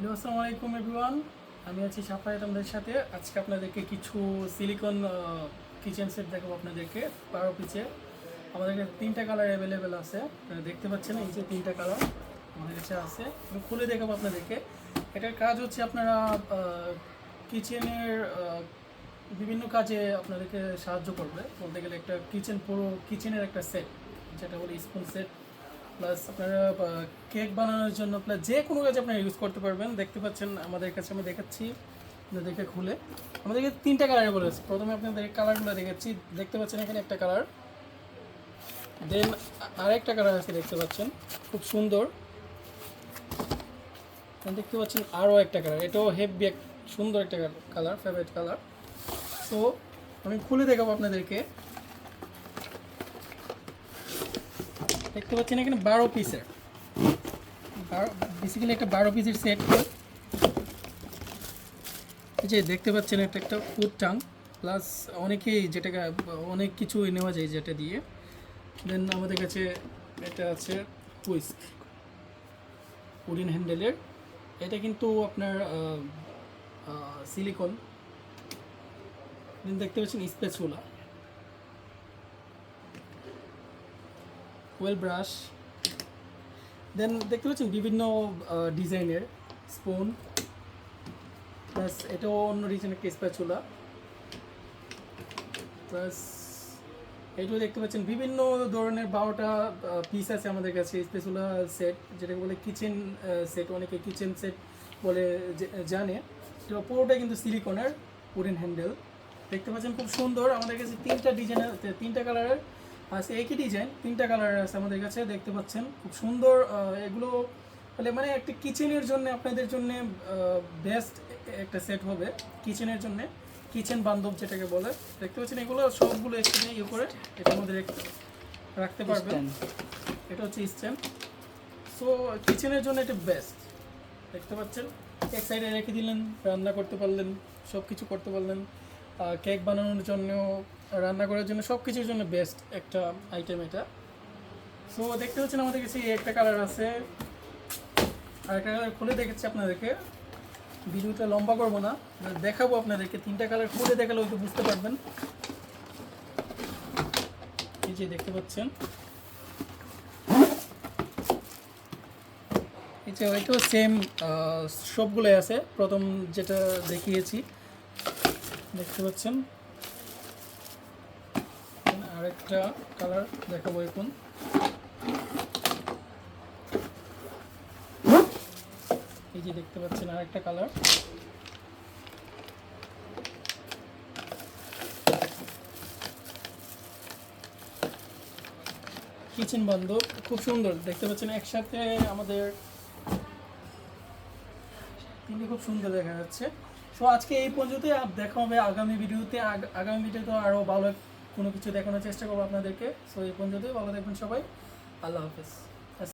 Hello আসসালামু আলাইকুম everyone. আমি আছি সাফায়াত আমাদের সাথে। আজকে আপনাদেরকে কিছু সিলিকন কিচেন সেট দেখাবো আপনাদেরকে বারো পিচে আমাদের কাছে তিনটা কালার অ্যাভেলেবেল আছে। আপনারা দেখতে পাচ্ছেন এই যে তিনটা কালার আমাদের কাছে আছে। খুলে দেখাবো আপনাদেরকে। এটার কাজ হচ্ছে আপনারা কিচেনের বিভিন্ন কাজে আপনাদেরকে সাহায্য করবে। বলতে গেলে একটা কিচেন পুরো কিচেনের একটা সেট যেটা বলে স্পুন সেট প্লাস আপনারা কেক বানানোর জন্য প্লাস যে কোনো কাজে আপনারা ইউজ করতে পারবেন। দেখতে পাচ্ছেন, আমাদের কাছে আমি দেখাচ্ছি আপনারা দেখে খুলে। আমাদেরকে তিনটা কালারে বলেছে প্রথমে আপনাদের কালারগুলো দেখাচ্ছি। দেখতে পাচ্ছেন এখানে একটা কালার দেন আরেকটা কালার আছে, দেখতে পাচ্ছেন। খুব সুন্দর। দেখতে পাচ্ছেন আরও একটা কালার এটাও হেভি এক, সুন্দর একটা কালার ফেভারিট কালার সো আমি খুলে দেখাবো আপনাদেরকে। দেখতে পাচ্ছেন এখানে বারো পিসের বেসিক্যালি একটা বারো পিসের সেট যে দেখতে পাচ্ছেন একটা একটা ফুড টাং প্লাস অনেকেই যেটাকে, অনেক কিছু নেওয়া যায় যেটা দিয়ে। দেন আমাদের কাছে এটা আছে হুইস্ক উডিন হ্যান্ডেলের এটা কিন্তু আপনার সিলিকন দেন দেখতে পাচ্ছেন স্পেসুলা ওয়েল ব্রাশ দেন দেখতে পাচ্ছেন বিভিন্ন ডিজাইনের স্পুন প্লাস এটাও অন্য ডিজাইনের একটা স্প্যাচুলা প্লাস এটাও দেখতে পাচ্ছেন বিভিন্ন ধরনের বারোটা পিস আছে আমাদের কাছে স্পেসুলা সেট যেটাকে বলে কিচেন সেট অনেকে কিচেন সেট বলে জানে। তো পুরোটা কিন্তু সিলিকনের উডেন হ্যান্ডেল দেখতে পাচ্ছেন খুব সুন্দর, আমাদের কাছে তিনটা ডিজাইনের তিনটা কালারের আছে একই ডিজাইন তিনটা কালার আছে আমাদের কাছে দেখতে পাচ্ছেন। খুব সুন্দর এগুলো তাহলে মানে একটা কিচেনের জন্য আপনাদের জন্য বেস্ট একটা সেট হবে কিচেনের জন্য। কিচেন বান্ধব যেটাকে বলে দেখতে পাচ্ছেন এগুলো সবগুলো একসাথে ইয়ে করে এটার মধ্যে রেখে- রাখতে পারবেন। এটা হচ্ছে স্ট্যান্ড সো কিচেনের জন্য এটা বেস্ট দেখতে পাচ্ছেন এক সাইডে রেখে দিলেন রান্না করতে পারলেন সব কিছু করতে পারলেন। কেক বানানোর জন্য রান্না করার জন্য সব কিছুর জন্য বেস্ট একটা আইটেম এটা। সো দেখতে পাচ্ছেন আমাদের কাছে একটা কালার আছে। আর একটা কালার খুলে দেখেছি আপনাদেরকে। ভিডিওটা লম্বা করব না দেখাবো আপনাদেরকে। তিনটা কালার খুলে দেখালে হয়তো বুঝতে পারবেন। এই যে দেখতে পাচ্ছেন। যে হয়তো সেম সবগুলোই আছে। প্রথম যেটা দেখিয়েছি, দেখতে পাচ্ছেন। আরেকটা কালার দেখাবো এখন। এই যে দেখতে পাচ্ছেন আরেকটা কালার। কিচেন বন্ধ, খুব সুন্দর। দেখতে পাচ্ছেন একসাথে আমাদের তিনটি খুব সুন্দর দেখা যাচ্ছে। সো আজকে এই পর্যন্ত দেখা হবে আগামী ভিডিওতে। আগ- আগামী ভিডিওতে আরও ভালো কোনো কিছু দেখানোর চেষ্টা করব আপনাদেরকে। সো এই পর্যন্তই। ভালো দেখবেন সবাই। আল্লাহ হাফেজ।